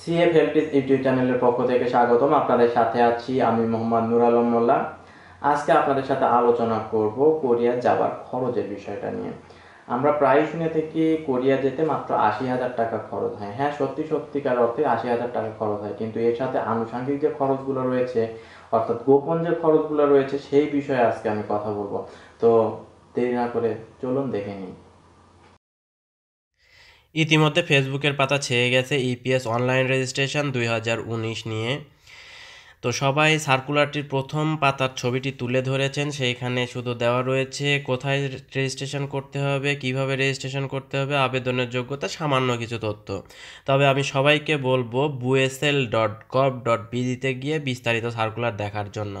CF হেল্পিস YouTube চ্যানেলের পক্ষ থেকে স্বাগতম। আপনাদের সাথে আছি আমি মোহাম্মদ নুর আলম মোল্লা। আজকে আপনাদের সাথে আলোচনা করব কোরিয়া যাওয়ার খরচের বিষয়টা নিয়ে। আমরা প্রায় শুনে থাকি কোরিয়া যেতে মাত্র আশি হাজার টাকা খরচ হয়। হ্যাঁ সত্যি সত্যিকার অর্থে আশি হাজার টাকা খরচ হয়। কিন্তু এর সাথে আনুষঙ্গিক যে খরচগুলো রয়েছে, অর্থাৎ গোপন যে খরচগুলো রয়েছে, সেই বিষয়ে আজকে আমি কথা বলব। তো দেরি না করে চলুন দেখে নিই। ইতিমধ্যে ফেসবুকের পাতা ছেয়ে গেছে ইপিএস অনলাইন রেজিস্ট্রেশন দুই হাজার উনিশ নিয়ে। তো সবাই সার্কুলারটির প্রথম পাতার ছবিটি তুলে ধরেছেন, সেইখানে শুধু দেওয়া রয়েছে কোথায় রেজিস্ট্রেশন করতে হবে, কীভাবে রেজিস্ট্রেশন করতে হবে, আবেদনের যোগ্যতা, সামান্য কিছু তথ্য। তবে আমি সবাইকে বলব বুএসএল ডট ডট গিয়ে বিস্তারিত সার্কুলার দেখার জন্য।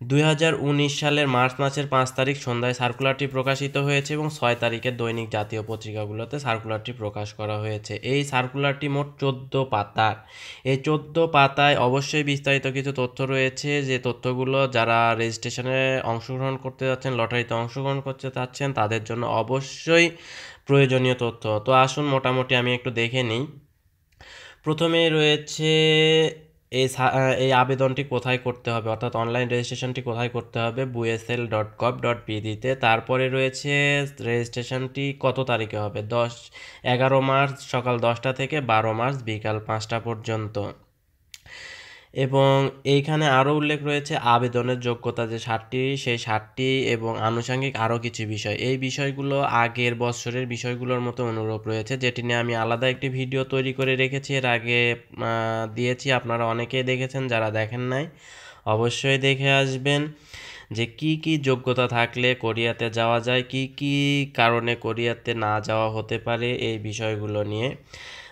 দুই হাজার উনিশ সালের মার্চ মাসের পাঁচ তারিখ সন্ধ্যায় সার্কুলারটি প্রকাশিত হয়েছে এবং ছয় তারিখে দৈনিক জাতীয় পত্রিকাগুলোতে সার্কুলারটি প্রকাশ করা হয়েছে। এই সার্কুলারটি মোট চোদ্দ পাতার। এই চোদ্দ পাতায় অবশ্যই বিস্তারিত কিছু তথ্য রয়েছে। যে তথ্যগুলো যারা রেজিস্ট্রেশনে অংশগ্রহণ করতে যাচ্ছেন, লটারিতে অংশগ্রহণ করতে চাচ্ছেন তাদের জন্য অবশ্যই প্রয়োজনীয় তথ্য। তো আসুন মোটামুটি আমি একটু দেখে নিই। প্রথমেই রয়েছে এই এই আবেদনটি কোথায় করতে হবে? অর্থাৎ অনলাইন রেজিস্ট্রেশনটি কোথায় করতে হবে? বুএসএল ডট কভ ডট পিডিতে তারপরে রয়েছে রেজিস্ট্রেশনটি কত তারিখে হবে? দশ, এগারো মার্চ সকাল দশটা থেকে বারো মার্চ বিকাল পাঁচটা পর্যন্ত। এবং এইখানে আরও উল্লেখ রয়েছে আবেদনের যোগ্যতা যে ষাটটি সেই ষাটটি এবং আনুষঙ্গিক আরও কিছু বিষয়। এই বিষয়গুলো আগের বছরের বিষয়গুলোর মতো অনুরূপ রয়েছে, যেটি নিয়ে আমি আলাদা একটি ভিডিও তৈরি করে রেখেছি। এর আগে দিয়েছি, আপনারা অনেকেই দেখেছেন, যারা দেখেন নাই, অবশ্যই দেখে আসবেন যে কি কি যোগ্যতা থাকলে কোরিয়াতে যাওয়া যায়, কি কি কারণে কোরিয়াতে না যাওয়া হতে পারে এই বিষয়গুলো নিয়ে।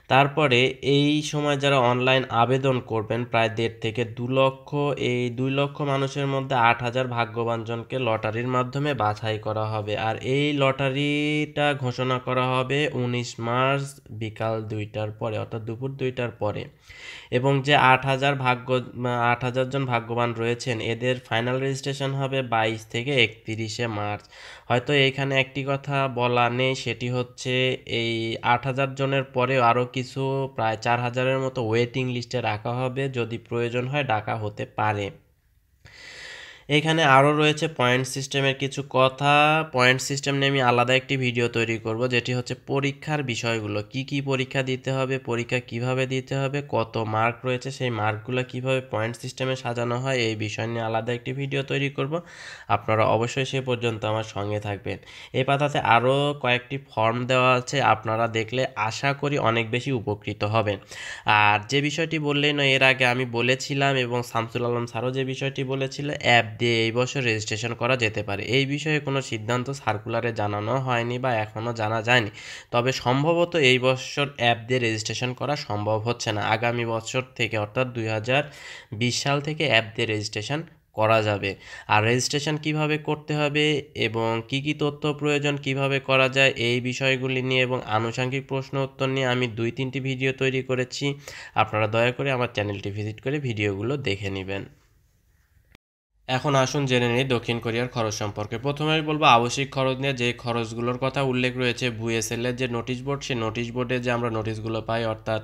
তারপরে এই সময় যারা অনলাইন আবেদন করবেন প্রায় দেড় থেকে দু লক্ষ, এই দুই লক্ষ মানুষের মধ্যে আট হাজার ভাগ্যবানজনকে লটারির মাধ্যমে বাছাই করা হবে। আর এই লটারিটা ঘোষণা করা হবে উনিশ মার্চ বিকাল দুইটার পরে, অর্থাৎ দুপুর দুইটার পরে। এবং যে আট হাজার ভাগ্য আট হাজার জন ভাগ্যবান রয়েছেন, এদের ফাইনাল রেজিস্ট্রেশন হবে বাইশ থেকে একত্রিশে মার্চ। হয়তো এইখানে একটি কথা বলা নেই, সেটি হচ্ছে এই আট হাজার জনের পরেও আরও কিছু, প্রায় চার হাজারের মতো ওয়েটিং লিস্টে রাখা হবে, যদি প্রয়োজন হয় ডাকা হতে পারে। এখানে আরও রয়েছে পয়েন্ট সিস্টেমের কিছু কথা। পয়েন্ট সিস্টেম নিয়ে আমি আলাদা একটি ভিডিও তৈরি করব, যেটি হচ্ছে পরীক্ষার বিষয়গুলো। কি কি পরীক্ষা দিতে হবে, পরীক্ষা কীভাবে দিতে হবে, কত মার্ক রয়েছে, সেই মার্কগুলো কীভাবে পয়েন্ট সিস্টেমে সাজানো হয়, এই বিষয় নিয়ে আলাদা একটি ভিডিও তৈরি করব। আপনারা অবশ্যই সে পর্যন্ত আমার সঙ্গে থাকবেন। এই পাতাতে আরও কয়েকটি ফর্ম দেওয়া আছে, আপনারা দেখলে আশা করি অনেক বেশি উপকৃত হবেন। আর যে বিষয়টি বললেই নয়, এর আগে আমি বলেছিলাম এবং শামসুল আলম স্যারও যে বিষয়টি বলেছিল অ্যাপ দিয়ে এই বছর রেজিস্ট্রেশন করা যেতে পারে। এই বিষয়ে কোনো সিদ্ধান্ত সার্কুলারে জানানো হয়নি বা এখনও জানা যায়নি। তবে সম্ভবত এই বছর অ্যাপ দিয়ে রেজিস্ট্রেশন করা সম্ভব হচ্ছে না। আগামী বছর থেকে অর্থাৎ দুই হাজার বিশ সাল থেকে অ্যাপ দিয়ে রেজিস্ট্রেশন করা যাবে। আর রেজিস্ট্রেশন কীভাবে করতে হবে এবং কি কি তথ্য প্রয়োজন, কীভাবে করা যায়, এই বিষয়গুলি নিয়ে এবং আনুষঙ্গিক প্রশ্ন উত্তর নিয়ে আমি দুই তিনটি ভিডিও তৈরি করেছি। আপনারা দয়া করে আমার চ্যানেলটি ভিজিট করে ভিডিওগুলো দেখে নেবেন। এখন আসুন জেনে নিই দক্ষিণ কোরিয়ার খরচ সম্পর্কে। প্রথমে আমি বলব, আবশ্যিক খরচ নিয়ে যে খরচগুলোর কথা উল্লেখ রয়েছে ভুএসএলের যে নোটিশ বোর্ড সেই নোটিশ বোর্ডে যে আমরা নোটিশগুলো পাই, অর্থাৎ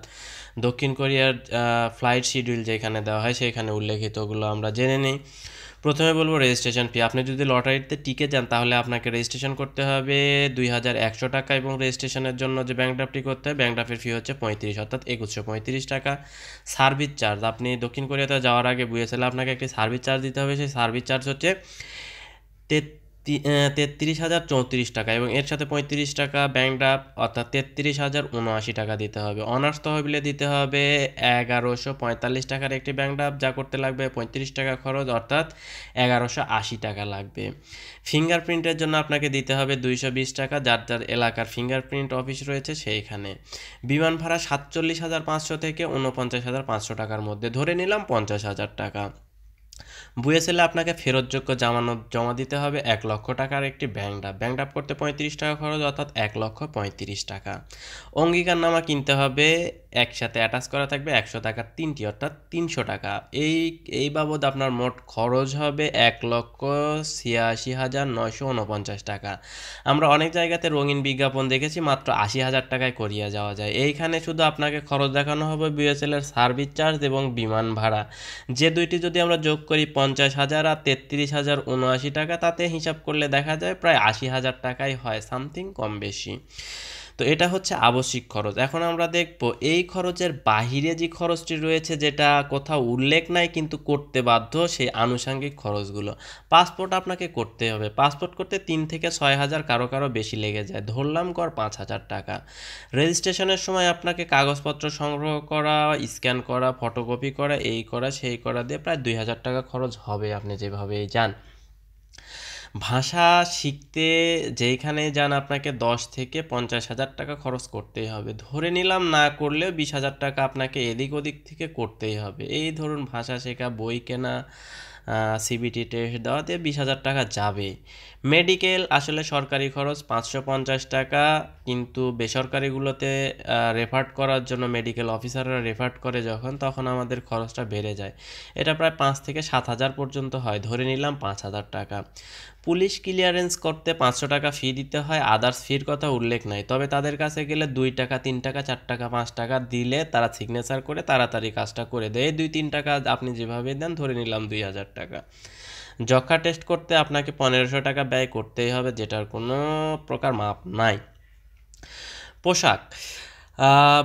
দক্ষিণ কোরিয়ার ফ্লাইট শিডিউল যেখানে দেওয়া হয়, সেইখানে উল্লেখিতগুলো আমরা জেনে নিই। প্রথমে বলব রেজিস্ট্রেশন ফি। আপনি যদি লটারিতে টিকে যান, তাহলে আপনাকে রেজিস্ট্রেশন করতে হবে দুই হাজার একশো টাকা এবং রেজিস্ট্রেশনের জন্য যে ব্যাঙ্ক ড্রাফটি করতে হয় ব্যাঙ্ক ড্রাফের ফি হচ্ছে পঁয়ত্রিশ, অর্থাৎ একুশশো পঁয়ত্রিশ টাকা সার্ভিস চার্জ। আপনি দক্ষিণ কোরিয়াতে যাওয়ার আগে বুঝেছিলেন আপনাকে একটি সার্ভিস চার্জ দিতে হবে। সেই সার্ভিস চার্জ হচ্ছে হাজার চৌত্রিশ টাকা এবং এর সাথে পঁয়ত্রিশ টাকা ব্যাঙ্ক ড্রাফট অর্থাৎ তেত্রিশ হাজার উনআশি টাকা দিতে হবে। অনার্স তহবিলে দিতে হবে এগারোশো পঁয়তাল্লিশ টাকার একটি ব্যাঙ্ক ড্রাফট যা করতে লাগবে পঁয়ত্রিশ টাকা খরচ অর্থাৎ এগারোশো আশি টাকা লাগবে। ফিঙ্গারপ্রিন্টের জন্য আপনাকে দিতে হবে দুইশো বিশ টাকা, যার যার এলাকার ফিঙ্গারপ্রিন্ট অফিস রয়েছে সেইখানে। বিমান ভাড়া সাতচল্লিশ হাজার পাঁচশো থেকে উনপঞ্চাশ হাজার পাঁচশো টাকার মধ্যে। ধরে নিলাম পঞ্চাশ হাজার টাকা। বুয়েসেলে আপনাকে ফেরতযোগ্য জামানত জমা দিতে হবে এক লক্ষ টাকার একটি ব্যাংক ড্রাফট ব্যাংক ড্রাফট করতে পঁয়ত্রিশ টাকা খরচ, অর্থাৎ এক লক্ষ পঁয়ত্রিশ টাকা। অঙ্গীকারনামা কিনতে হবে, একসাথে অ্যাটাচ করা থাকবে একশো টাকার তিনটি, অর্থাৎ তিনশো টাকা। এই এই বাবদ আপনার মোট খরচ হবে এক লক্ষ ছিয়াশি হাজার নয়শো উনপঞ্চাশ টাকা। আমরা অনেক জায়গাতে রঙিন বিজ্ঞাপন দেখেছি, মাত্র আশি হাজার টাকায় করিয়ে যাওয়া যায়। এইখানে শুধু আপনাকে খরচ দেখানো হবে বিএসএলের সার্ভিস চার্জ এবং বিমান ভাড়া। যে দুইটি যদি আমরা যোগ করি পঞ্চাশ হাজার আর তেত্রিশ হাজার উনআশি টাকা, তাতে হিসাব করলে দেখা যায় প্রায় আশি হাজার টাকাই হয় সামথিং কম বেশি। তো এটা হচ্ছে আবশ্যিক খরচ। এখন আমরা দেখব এই খরচের বাহিরে যে খরচটি রয়েছে যেটা কোথাও উল্লেখ নাই কিন্তু করতে বাধ্য সেই আনুষঙ্গিক খরচগুলো। পাসপোর্ট আপনাকে করতে হবে। পাসপোর্ট করতে তিন থেকে ছয় হাজার কারও কারও বেশি লেগে যায়। ধরলাম কর পাঁচ হাজার টাকা। রেজিস্ট্রেশনের সময় আপনাকে কাগজপত্র সংগ্রহ করা, স্ক্যান করা, ফটোকপি করা, এই করা, সেই করা দিয়ে প্রায় দুই হাজার টাকা খরচ হবে আপনি যেভাবেই যান। ভাষা শিখতে যেইখানে যান আপনাকে দশ থেকে পঞ্চাশ হাজার টাকা খরচ করতেই হবে। ধরে নিলাম না করলেও বিশ হাজার টাকা আপনাকে এদিক ওদিক থেকে করতেই হবে। এই ধরুন ভাষা শেখা, বই কেনা সিবিটি টেস্ট দেওয়াতে বিশ হাজার টাকা যাবে। মেডিকেল আসলে সরকারি খরচ পাঁচশো পঞ্চাশ টাকা, কিন্তু বেসরকারিগুলোতে রেফার্ট করার জন্য মেডিকেল অফিসাররা রেফার্ট করে যখন, তখন আমাদের খরচটা বেড়ে যায়। এটা প্রায় পাঁচ থেকে সাত হাজার পর্যন্ত হয়। ধরে নিলাম পাঁচ হাজার টাকা। পুলিশ ক্লিয়ারেন্স করতে পাঁচশো টাকা ফি দিতে হয় আদার্স ফির কথা উল্লেখ নাই। তবে তাদের কাছে গেলে দুই টাকা, তিন টাকা, চার টাকা, পাঁচ টাকা দিলে তারা সিগনেচার করে তাড়াতাড়ি কাজটা করে দেয়। দুই, তিন টাকা আপনি যেভাবে দেন ধরে নিলাম দুই হাজার টাকা। যক্ষা টেস্ট করতে আপনাকে পনেরোশো টাকা ব্যয় করতেই হবে, যেটার কোনো প্রকার মাপ নাই। পোশাক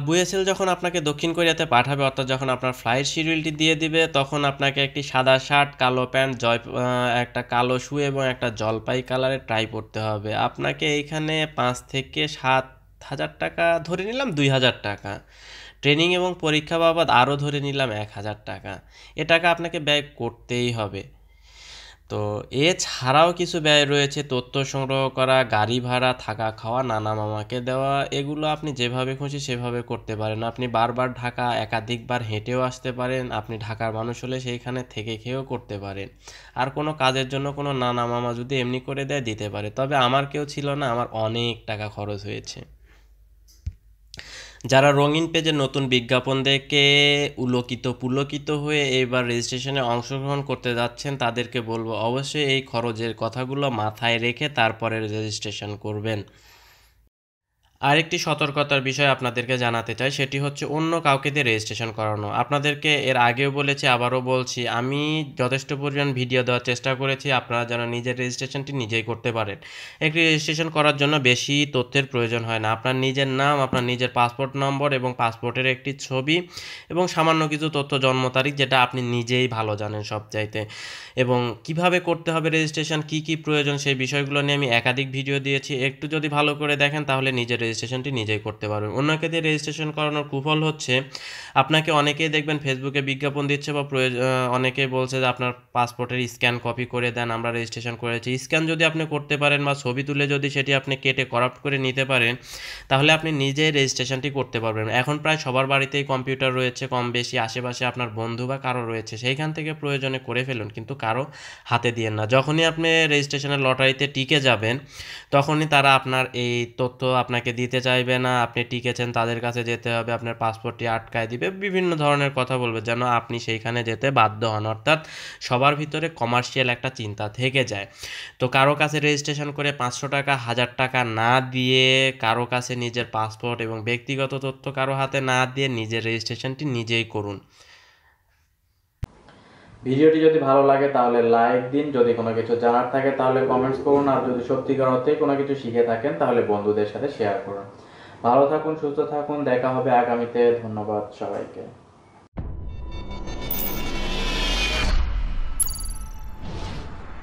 বুয়েসেল যখন আপনাকে দক্ষিণ কোরিয়াতে পাঠাবে, অর্থাৎ যখন আপনার ফ্লাইট শিডিউলটি দিয়ে দিবে, তখন আপনাকে একটি সাদা শার্ট কালো প্যান্ট জয় একটা কালো শু এবং একটা জলপাই কালারের ট্রাই পরতে হবে। আপনাকে এইখানে পাঁচ থেকে সাত হাজার টাকা ধরে নিলাম, দুই হাজার টাকা। ট্রেনিং এবং পরীক্ষা বাবদ আরও ধরে নিলাম এক হাজার টাকা। এ টাকা আপনাকে ব্যয় করতেই হবে। তো এছাড়াও কিছু ব্যয় রয়েছে, তথ্য সংগ্রহ করা, গাড়ি ভাড়া, থাকা খাওয়া, নানা মামাকে দেওয়া, এগুলো আপনি যেভাবে খুশি সেভাবে করতে পারেন। আপনি বারবার ঢাকা, একাধিকবার হেঁটেও আসতে পারেন, আপনি ঢাকার মানুষ হলে সেইখানে থেকে খেয়েও করতে পারেন। আর কোনো কাজের জন্য কোনো নানা মামা যদি এমনি করে দেয়, দিতে পারে। তবে আমার কেউ ছিল না, আমার অনেক টাকা খরচ হয়েছে। যারা রঙিন পেজে নতুন বিজ্ঞাপন দেখে উলকিত পুলকিত হয়ে এবার রেজিস্ট্রেশনে অংশগ্রহণ করতে যাচ্ছেন, তাদেরকে বলব অবশ্যই এই খরচের কথাগুলো মাথায় রেখে তারপরে রেজিস্ট্রেশন করবেন। আরেকটি সতর্কতার বিষয় আপনাদেরকে জানাতে চাই, সেটি হচ্ছে অন্য কাউকে দিয়ে রেজিস্ট্রেশন করানো। আপনাদেরকে এর আগেও বলেছি, আবারও বলছি, আমি যথেষ্ট পরিমাণ ভিডিও দেওয়ার চেষ্টা করেছি, আপনারা যেন নিজের রেজিস্ট্রেশনটি নিজেই করতে পারেন। একটি রেজিস্ট্রেশন করার জন্য বেশি তথ্যের প্রয়োজন হয় না। আপনার নিজের নাম, আপনার নিজের পাসপোর্ট নম্বর এবং পাসপোর্টের একটি ছবি এবং সামান্য কিছু তথ্য জন্ম তারিখ, যেটা আপনি নিজেই ভালো জানেন সব চাইতে এবং কীভাবে করতে হবে রেজিস্ট্রেশন কি কি প্রয়োজন, সেই বিষয়গুলো নিয়ে আমি একাধিক ভিডিও দিয়েছি। একটু যদি ভালো করে দেখেন, তাহলে নিজের রেজিস্ট্রেশনটি নিজেই করতে পারবেন। অন্যকে দিয়ে রেজিস্ট্রেশন করানোর কুফল হচ্ছে, আপনাকে অনেকেই দেখবেন ফেসবুকে বিজ্ঞাপন দিচ্ছে বা অনেকেই বলছে যে আপনার পাসপোর্টের স্ক্যান কপি করে দেন, আমরা রেজিস্ট্রেশন করেছি স্ক্যান যদি আপনি করতে পারেন বা ছবি তুলে যদি সেটি আপনি কেটে করাপ্ট করে নিতে পারেন, তাহলে আপনি নিজেই রেজিস্ট্রেশনটি করতে পারবেন। এখন প্রায় সবার বাড়িতেই কম্পিউটার রয়েছে কম বেশি আশেপাশে আপনার বন্ধু বা কারও রয়েছে, সেইখান থেকে প্রয়োজনে করে ফেলুন, কিন্তু কারও হাতে দিয়েন না। যখনই আপনি রেজিস্ট্রেশনের লটারিতে টিকে যাবেন, তখনই তারা আপনার এই তথ্য আপনাকে দিতে চাইবে না, আপনি টিকেছেন তাদের কাছে যেতে হবে, আপনার পাসপোর্টটি আটকায় দিবে, বিভিন্ন ধরনের কথা বলবে, যেন আপনি সেইখানে যেতে বাধ্য হন। অর্থাৎ সবার ভিতরে কমার্শিয়াল একটা চিন্তা থেকে যায়। তো কারও কাছে রেজিস্ট্রেশন করে পাঁচশো টাকা, হাজার টাকা না দিয়ে কারও কাছে নিজের পাসপোর্ট এবং ব্যক্তিগত তথ্য কারও হাতে না দিয়ে নিজের রেজিস্ট্রেশনটি নিজেই করুন। ভিডিওটি যদি ভালো লাগে, তাহলে লাইক দিন। যদি কোনো কিছু জানার থাকে, তাহলে কমেন্টস করুন। আর যদি সত্যিকার অর্থে কোনো কিছু শিখে থাকেন, তাহলে বন্ধুদের সাথে শেয়ার করুন। ভালো থাকুন, সুস্থ থাকুন। দেখা হবে আগামীতে। ধন্যবাদ সবাইকে।